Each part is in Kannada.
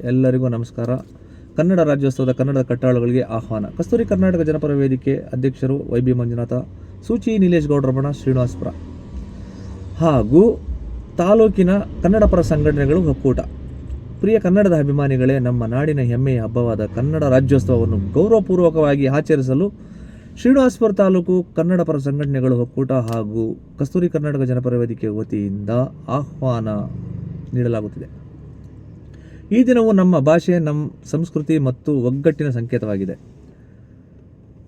ಎಲ್ಲರಿಗೂ ನಮಸ್ಕಾರ. ಕನ್ನಡ ರಾಜ್ಯೋತ್ಸವದ ಕನ್ನಡದ ಕಟ್ಟಾಳುಗಳಿಗೆ ಆಹ್ವಾನ. ಕಸ್ತೂರಿ ಕರ್ನಾಟಕ ಜನಪರ ವೇದಿಕೆ ಅಧ್ಯಕ್ಷರು ವೈ ಬಿ ಮಂಜುನಾಥ, ಸೂಚಿ ನಿಲೇಶ್ ಗೌಡ್ರಮಣ ಶ್ರೀನಿವಾಸಪುರ ಹಾಗೂ ತಾಲೂಕಿನ ಕನ್ನಡ ಪರ ಸಂಘಟನೆಗಳು ಒಕ್ಕೂಟ. ಪ್ರಿಯ ಕನ್ನಡದ ಅಭಿಮಾನಿಗಳೇ, ನಮ್ಮ ನಾಡಿನ ಹೆಮ್ಮೆಯ ಹಬ್ಬವಾದ ಕನ್ನಡ ರಾಜ್ಯೋತ್ಸವವನ್ನು ಗೌರವಪೂರ್ವಕವಾಗಿ ಆಚರಿಸಲು ಶ್ರೀನಿವಾಸಪುರ ತಾಲೂಕು ಕನ್ನಡ ಪರ ಸಂಘಟನೆಗಳು ಒಕ್ಕೂಟ ಹಾಗೂ ಕಸ್ತೂರಿ ಕರ್ನಾಟಕ ಜನಪರ ವೇದಿಕೆ ವತಿಯಿಂದ ಆಹ್ವಾನ ನೀಡಲಾಗುತ್ತಿದೆ. ಈ ದಿನವು ನಮ್ಮ ಭಾಷೆ ನಮ್ಮ ಸಂಸ್ಕೃತಿ ಮತ್ತು ಒಗ್ಗಟ್ಟಿನ ಸಂಕೇತವಾಗಿದೆ.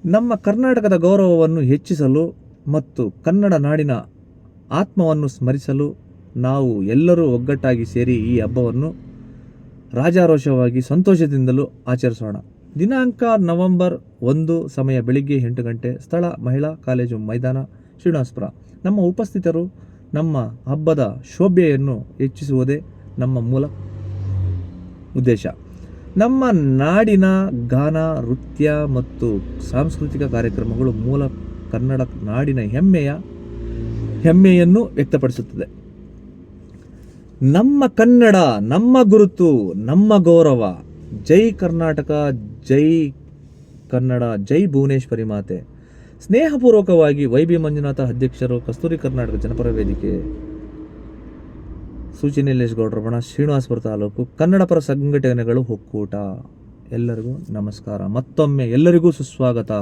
ನಮ್ಮ ಕರ್ನಾಟಕದ ಗೌರವವನ್ನು ಹೆಚ್ಚಿಸಲು ಮತ್ತು ಕನ್ನಡ ನಾಡಿನ ಆತ್ಮವನ್ನು ಸ್ಮರಿಸಲು ನಾವು ಎಲ್ಲರೂ ಒಗ್ಗಟ್ಟಾಗಿ ಸೇರಿ ಈ ಹಬ್ಬವನ್ನು ರಾಜಾರೋಷವಾಗಿ ಸಂತೋಷದಿಂದಲೂ ಆಚರಿಸೋಣ. ದಿನಾಂಕ ನವೆಂಬರ್ ಒಂದು, ಸಮಯ ಬೆಳಿಗ್ಗೆ ಎಂಟು ಗಂಟೆ, ಸ್ಥಳ ಮಹಿಳಾ ಕಾಲೇಜು ಮೈದಾನ, ಶ್ರೀನಿವಾಸಪುರ. ನಮ್ಮ ಉಪಸ್ಥಿತರು ನಮ್ಮ ಹಬ್ಬದ ಶೋಭೆಯನ್ನು ಹೆಚ್ಚಿಸುವುದೇ ನಮ್ಮ ಮೂಲ ಉದ್ದೇಶ. ನಮ್ಮ ನಾಡಿನ ಗಾನ, ನೃತ್ಯ ಮತ್ತು ಸಾಂಸ್ಕೃತಿಕ ಕಾರ್ಯಕ್ರಮಗಳು ಮೂಲ ಕನ್ನಡ ನಾಡಿನ ಹೆಮ್ಮೆಯ, ಹೆಮ್ಮೆಯನ್ನು ವ್ಯಕ್ತಪಡಿಸುತ್ತದೆ. ನಮ್ಮ ಕನ್ನಡ, ನಮ್ಮ ಗುರುತು, ನಮ್ಮ ಗೌರವ. ಜೈ ಕರ್ನಾಟಕ, ಜೈ ಕನ್ನಡ, ಜೈ ಭುವನೇಶ್ವರಿ ಮಾತೆ. ಸ್ನೇಹಪೂರ್ವಕವಾಗಿ ವೈ ಬಿ ಮಂಜುನಾಥ ಅಧ್ಯಕ್ಷರು ಕಸ್ತೂರಿ ಕರ್ನಾಟಕ ಜನಪರ ವೇದಿಕೆ ಸೂಚನೆ ಗೌಡ್ರ ಬಣ ಶ್ರೀನಿವಾಸಪುರ ತಾಲೂಕು ಕನ್ನಡ ಪರ ಸಂಘಟನೆಗಳು ಒಕ್ಕೂಟ. ಎಲ್ಲರಿಗೂ ನಮಸ್ಕಾರ. ಮತ್ತೊಮ್ಮೆ ಎಲ್ಲರಿಗೂ ಸುಸ್ವಾಗತ.